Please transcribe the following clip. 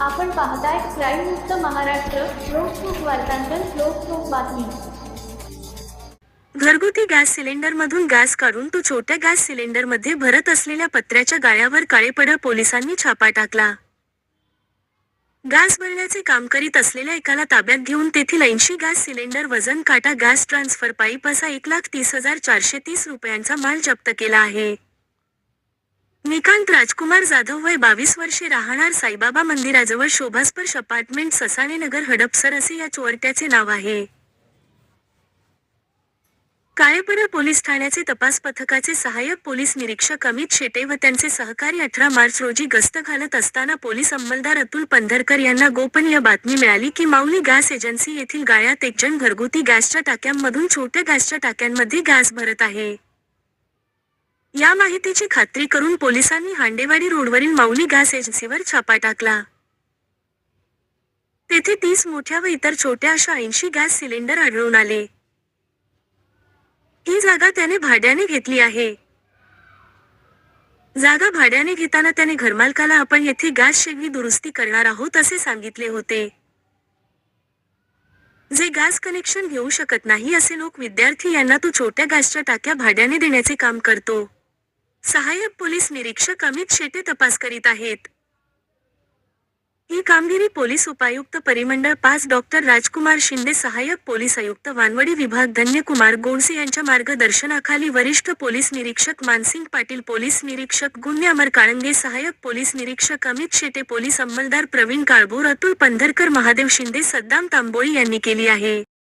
आपण पाहताय क्राईम मुक्त महाराष्ट्र लोकसुख वार्तांकन लोकसुख बातमी. घरगुती गॅस सिलेंडरमधून गॅस काढून तो छोट्या गॅस सिलेंडरमध्ये भरत असलेल्या पत्र्याच्या गाळ्यावर काळेपडळ पोलिसांनी छापा टाकला. गॅस भरण्याचे काम करीत असलेल्या एकाला ताब्यात घेऊन तेथील ऐंशी गॅस सिलेंडर वजन काटा गॅस ट्रान्सफर पाईप असा एक लाख तीस हजार चारशे तीस रुपयांचा माल जप्त केला आहे. श्रीकांत राजकुमार जाधव वय बावीस वर्षे राहणार साईबाबा मंदिराजवळ शोभास्पर्श अपार्टमेंट ससाणे नगर हडपसर असे या चोरट्याचे नाव आहे. काळेपुरा पोलीस ठाण्याचे तपास पथकाचे सहाय्यक पोलीस निरीक्षक अमित शेटे व त्यांचे सहकारी अठरा मार्च रोजी गस्त घालत असताना पोलीस अंमलदार अतुल पंधरकर यांना गोपनीय बातमी मिळाली की माऊली गॅस एजन्सी येथील गाळ्यात एक जण घरगुती गॅसच्या टाक्यांमधून छोट्या गॅसच्या टाक्यांमध्ये गॅस भरत आहे. या माहितीची खात्री करून पोलिसांनी हांडेवाडी रोडवरील माऊली गॅस एजन्सीवर छापा टाकला. तेथे तीस मोठ्या व इतर छोट्या अशा ऐंशी गॅस सिलेंडर आढळून आले. ही जागा त्याने भाड्याने घेतली आहे. जागा भाड्याने घेताना त्याने घरमालकाला आपण येथे गॅस शेगडी दुरुस्ती करणार आहोत असे सांगितले होते. जे गॅस कनेक्शन घेऊ शकत नाही असे लोक विद्यार्थी यांना तो छोट्या गॅसच्या टाक्या भाड्याने देण्याचे काम करतो. सहाय्यक पोलीस निरीक्षक अमित शेटे तपास करीत आहेत. ही कामगिरी पोलीस उपायुक्त परिमंडळ पाच डॉक्टर राजकुमार शिंदे सहाय्यक पोलीस आयुक्त वानवडी विभाग धन्यकुमार गोंडसे यांच्या मार्गदर्शनाखाली वरिष्ठ पोलीस निरीक्षक मानसिंग पाटील पोलीस निरीक्षक गुन्हे अमर काळंगे सहाय्यक पोलीस निरीक्षक अमित शेटे पोलीस अंमलदार प्रवीण काळभोर अतुल पंधरकर महादेव शिंदे सद्दाम तांबोळी यांनी केली आहे.